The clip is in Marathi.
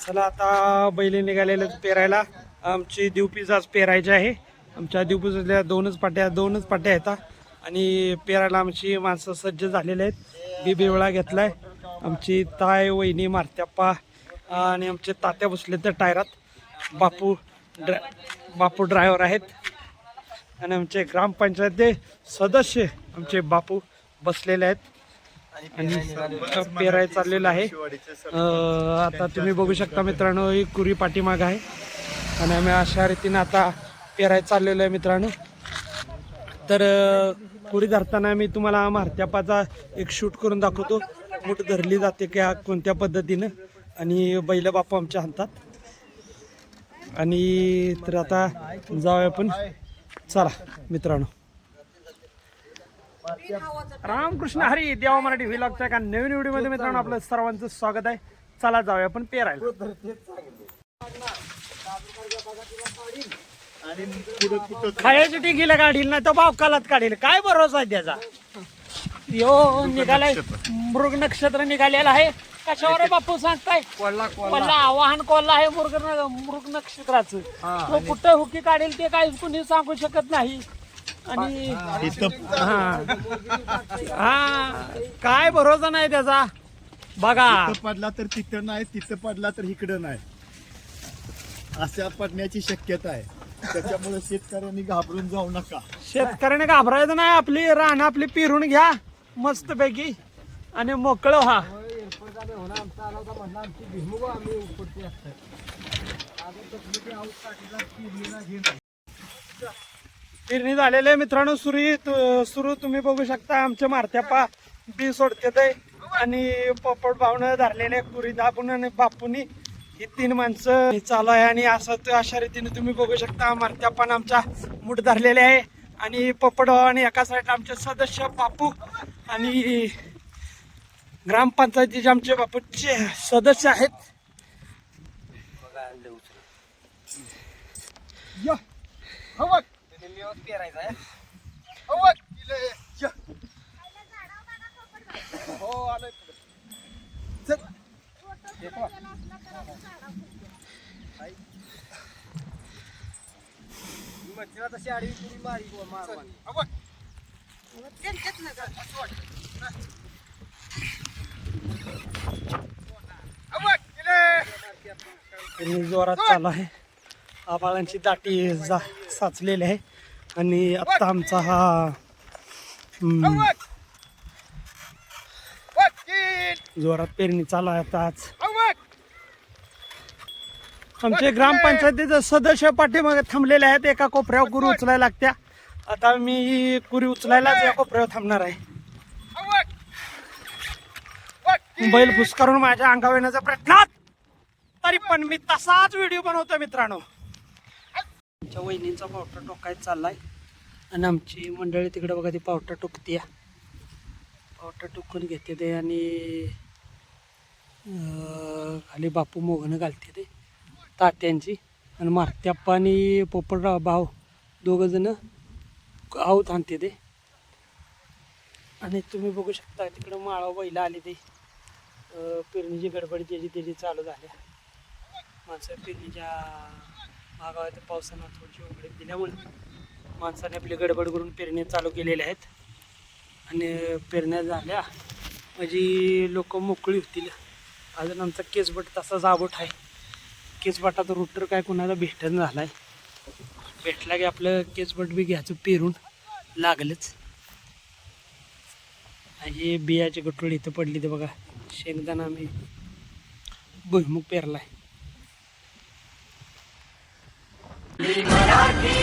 चला आता बैल निघालेले आहेत पेरायला. आमची दिवपीज आज पेरायची आहे. आमच्या दिवपीजातल्या दोनच पाट्या दोनच पाट्या आहेत आणि पेरायला आमची माणसं सज्ज झालेली आहेत. बी बेवळा घेतलाय. आमची ताय वहिनी मारत्याप्पा आणि आमचे तात्या बसले तर टायरात. बापू ड्रा बापू ड्रायव्हर आहेत. आणि आमचे ग्रामपंचायतचे सदस्य आमचे बापू बसलेले आहेत. आणि पेराय चाललेलं आहे. आता तुम्ही बघू शकता मित्रांनो ही कुरी पाठीमाग आहे. आणि आम्ही अशा रीतीने आता पेराय चाललेलो आहे मित्रांनो. तर कुरी धरताना मी तुम्हाला मारत्यापाचा एक शूट करून दाखवतो. मूठ धरली जाते का कोणत्या पद्धतीनं. आणि बैल बापू आमच्या हातात आणि तर आता जाऊया आपण. चला मित्रांनो. रामकृष्ण हरी देवा मराठी व्हिलॉगच्या एका नवीन व्हिडिओमध्ये मित्रांनो आपलं सर्वांचं स्वागत आहे. चला जाऊया आपण पेरायला. खायची टिकीला काढील ना तो भाव कालात काढील. काय भरोसा आहे त्याचा? यो निघालाय मृग नक्षत्र निघालेला आहे. कशावर आहे बापू सांगताय? कोल्हा आवाहन कोल्हा आहे मृग मृग नक्षत्राचं. तो कुठं हुकी काढेल ते काय कुणी सांगू शकत नाही. आणि हा. हा. काय भरोसा नाही त्याचा. बघा. पडला तर तिथं नाही तिथं पडला तर इकडं नाही. अशा पडण्याची शक्यता आहे. त्याच्यामुळे शेतकऱ्यांनी घाबरून जाऊ नका. शेतकऱ्याने घाबरायचं नाही. आपली रान आपली पिरून घ्या. मस्त पैकी आणि मोकळं व्हा. पेरणी झालेले आहे मित्रांनो. सुरू सुरू तुम्ही बघू शकता. आमच्या मारत्यापा बी सोडते ते आणि पोपट भावनं धरलेले कुरी दाबून आणि बापूनी. ही तीन माणसं चालू आहे आणि असं अशा रीतीने तुम्ही बघू शकता. मारत्यापान आमच्या मूठ धरलेले आहे. आणि पोपट आणि एका साईड आमचे सदस्य बापू आणि ग्रामपंचायतीचे आमचे बापूचे सदस्य आहेत. या, इले, या. हो, आलोय. चल. हवक. हवक. इले. आणि जोरात चालू आहे आबाळांची दाटी साचलेली आहे आणि आता आमचा हा जोरात पेरणी चालू आहे आता आज. आमचे ग्रामपंचायतीचे सदस्य पाठीमागे थांबलेले आहेत एका कोपऱ्यावर कुरी उचलायला लागत्या. आता मी कुरी उचलायलाच या कोपऱ्यावर थांबणार आहे. बैल फुसकारून माझ्या अंगावर येण्याचा प्रयत्न. तरी पण मी तसाच व्हिडिओ बनवतो मित्रांनो. आमच्या वहिनींचा पावटा टोकायचा चाललाय. आणि आमची मंडळी तिकडे बघा ती पावटा टोकते पावटा टोकून घेते ते आणि खाली बापू मोगणं घालते ते तात्यांची. आणि मारत्याप्पा आणि पोपटराव भाऊ दोघं जण आऊत आणते ते. आणि तुम्ही बघू शकता तिकडं माळा बैला आली ते. पेरणीची गडबड त्याची त्याची चालू झाल्या. माणसं पेरणीच्या भागावर पावसानं थोडीशी उघडीप दिल्यामुळे माणसाने आपली गडबड करून पेरण्या चालू केलेल्या आहेत. आणि पेरण्या झाल्या. म्हणजे लोक मोकळी होतील. अजून आमचा केसबट तसाच आबोट आहे. केसबटाचा रुटर काय कुणाला भेटण झाला आहे भेटला की आपलं केसबट बी घ्यायचं पेरून लागलंच. आणि हे बियाची गटोळी इथं पडली ते बघा. शेंगदाणा आम्ही भुईमुग Leave